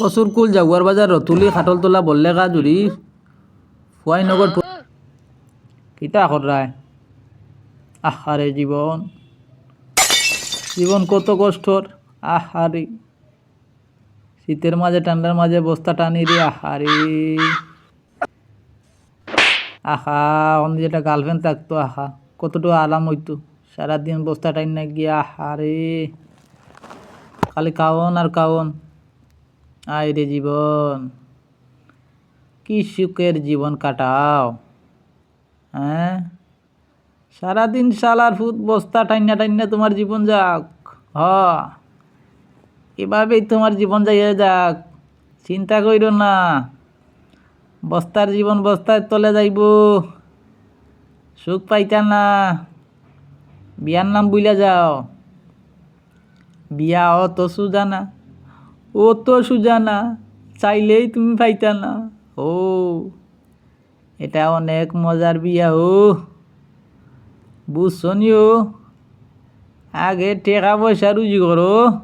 কচুরকুল Jaguar বাজার রতুলি খাটলতলা বল্লেগা জুড়ি ফুয়াইনগর কিতা রায় আহারে জীবন জীবন কত কষ্টর আহারে শীতের মাঝে ঠান্ডার মাঝে বস্তা টানি রে আহারে আহা অন্য যেটা গার্লফ্রেন্ড থাকতো, আহা। কতটুকু আরাম হইতো সারাদিন বস্তা টাইন না গিয়া আহারে খালি কাওন আর কাওন আয় রে জীবন। কি সুখের জীবন কাটাও। হ্যাঁ? সারাদিন শালার ফুট বস্তা টাইনা টাইনা তোমার জীবন যাক। হ। এভাবেই তোমার জীবন যাইয়া যাক। চিন্তা কইর না। বস্তার জীবন বস্তায় তলে যাইব। সুখ পাইতা না। বিয়ার নাম বুইলা যাও। বিয়া অত সুজা না ও তো সুজা না চাইলেই তুমি পাইতা না। ও, এটা অনেক মজার বিয়া ও। বুঝছনি ও? আগে টেকা পয়সা রুজি করো।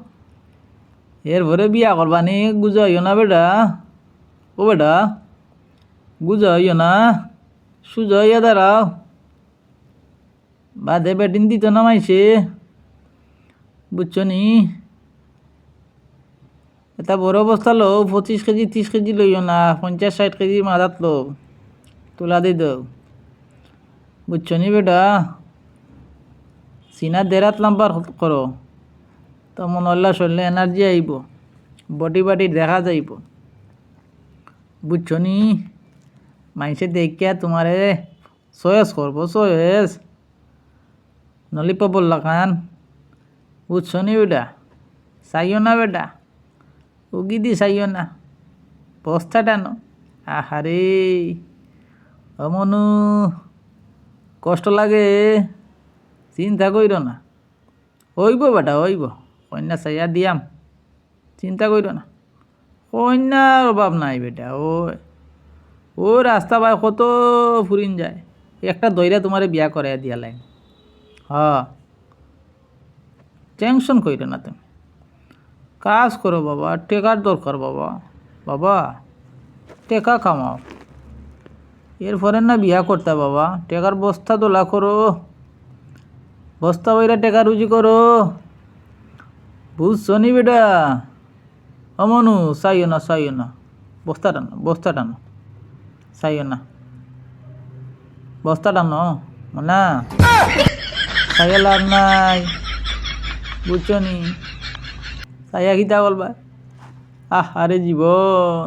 এরপরে বিয়া করবানি গুজা হইও না বেটা। ও বেটা গুজা হইও না সুজা হইয়া দাঁড়াও। বাদে বেটিন দিত না মাইছে। বুঝছ নি? এটা বড় বস্তা লো, পঁচিশ কেজি ত্রিশ কেজি লইও না, পঞ্চাশ ষাট কেজি মাদাত লো। তোলা দি দাও বুঝছ নি বেটা? সিনা দেরাত লাম্বার করো তো মনল্লা শরীরে এনার্জি আইব বডি বাডি দেখা যাইব। বুঝছ নি? মাইসে দেখিয়া তোমারে সয়েস করব সয়েস নলিপ বললা খান বুঝছ নি বেটা? চাইও না বেটা? উগি দি চাইও না। বস্তা টানো। আহারে, অমনু, কষ্ট লাগে, চিন্তা কইর না। হইব বেটা, হইব। কন্যা চাইয়া দিয়াম। চিন্তা কইর না। কন্যার অভাব নাই বেটা ও ও রাস্তা বাই কত ফুরিন যায়। একটা দইরা তোমারে বিয়া করাইয়া দিয়া লাইন। হ। টেনশন কইর না তুমি। কাজ করো বাবা, টেকার দরকার বাবা। বাবা, টেকা কামাও। এরপরে না বিয়া করতে বাবা, টেকার বস্তা তোলা করো। বস্তা বইরা টেকা রুজি করো। বুঝছ নি বেটা? অমনু চাইও না চাইও না। বস্তা টানো বস্তা টানো। চাইও না। বস্তা টানো না চাইয়া লাভ নাই। বুঝছ নি? চাইয়া খিতা বলবা। আহ আরে জীবন।